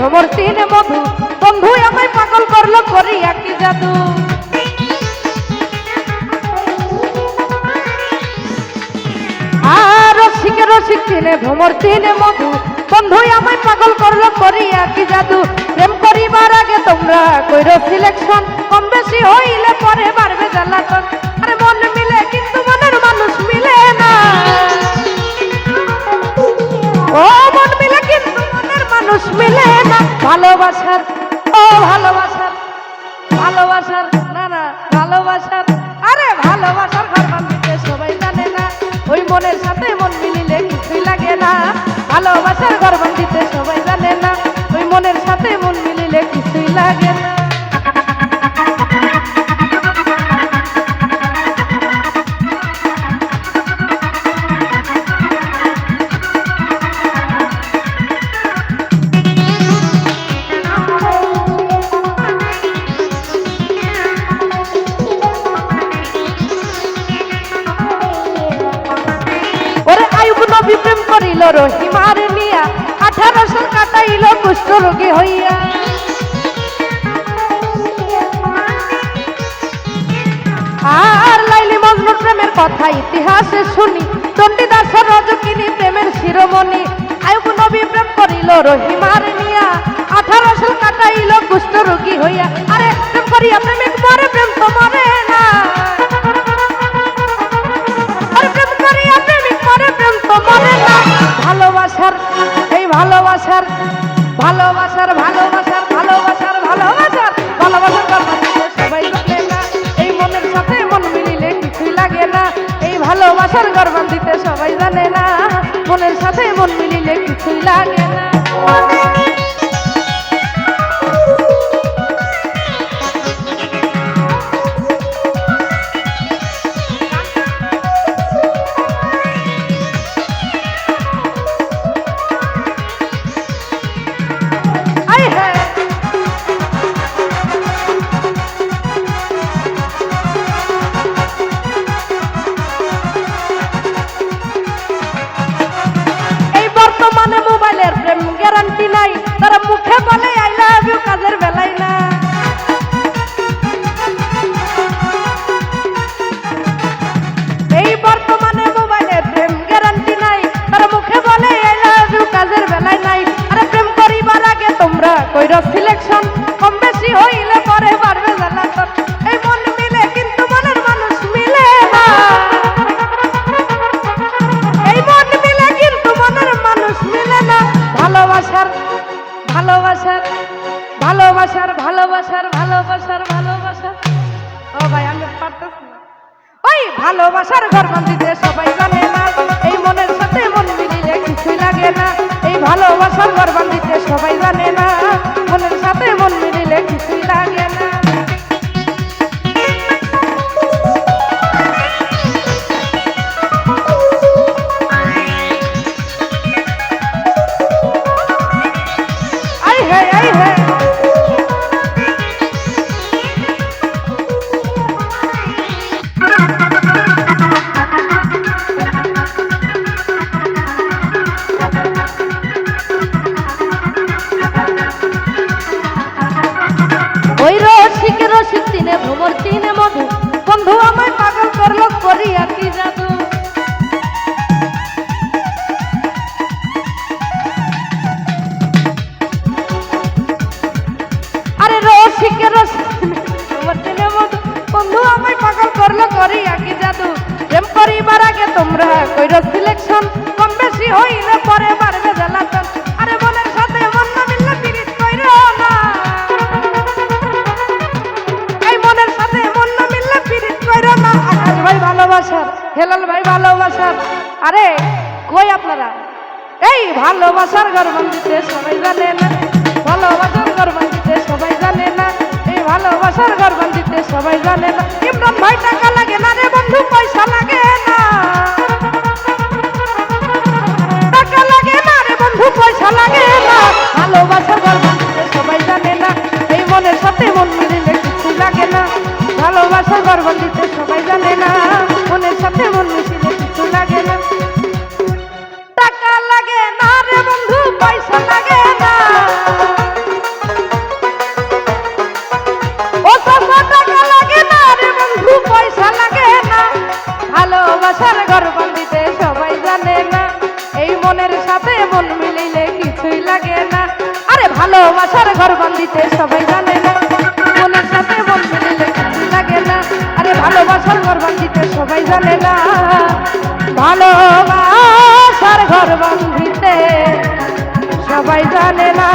ভ্রমর চিনে মধু। বন্ধু, আমায় পাগল করল, করিয়া কি জাদু? আর রসিক রসিক চিনে ভ্রমর চিনে মধু। বন্ধু, আমায় পাগল করল, করিয়া কি জাদু? প্রেম করিবার আগে তোমরা কইরো সিলেকশন কম বেশি হইলে পরে বাড়বে জ্বালাতন। ভালোবাসার, ও ভালোবাসার ভালোবাসার, না না, ভালোবাসার, আরে ভালোবাসার ঘর বান্ধিতে সবাই জানে না, ওই মনের সাথে মন মিলিলে কিছুই লাগে না, ভালোবাসার করিল রহিমার নিয়া, আঠারোশো কাটাইল কুষ্ঠ রোগী হইয়া। আর লাইলি মজনুর প্রেমের কথা ইতিহাসে শুনি চণ্ডীদাসের রজকিনী প্রেমের শিরোমণি। আয়ুব নবী প্রেম করিল রহিমার নিয়া, আঠারোশো কাটাইল কুষ্ঠ রোগী হইয়া। আরে, প্রেম করিয়া প্রেমিক মরে মিলিলে কিছুই লাগে না। ভালোবাসার ভালোবাসার ভালোবাসার ভালোবাসার। ও ভাই, আমি পারতেছি ওই ভালোবাসার ঘর বান্ধিতে সবাই জানে না। এই মনের সাথে মন মিলিলে কিছুই লাগে না। এই ভালোবাসার ঘর করল করি আগে জাদু। প্রেম করিবার আগে তোমরা কইর সিলেকশন কম বেশি হইল পরে পারবে জ্বালাতন। আরে বলে সাথে মন মিলল তিরিশ কইর না। এই মনের সাথে মন মিলল তিরিশ কইর না। আকাশ ভাই ভালোবাসার, হেলাল ভাই ভালোবাসার। আরে কই আপনারা? এই ভালোবাসার ঘর মন্দিরে সবাই জানে না। পয়সা লাগে না, ভালোবাসার দিতে সবাই জানে না। এই মনের সাথে মন মিলিলে কিছু লাগে না, ভালোবাসার গর্বন দিতে সবাই জানে না। মনের সাথে মন মিশিলে কিছু লাগে না। ভালোবাসার গর্বন ভালোবাসার ঘর বন্দিতে সবাই জানে না। মনের সাথে বন্ধু নিলে কিছু লাগে না। আরে ভালোবাসার ঘর বন্দিতে সবাই জানে না। ভালোবাসার ঘর বন্দিতে সবাই জানে না।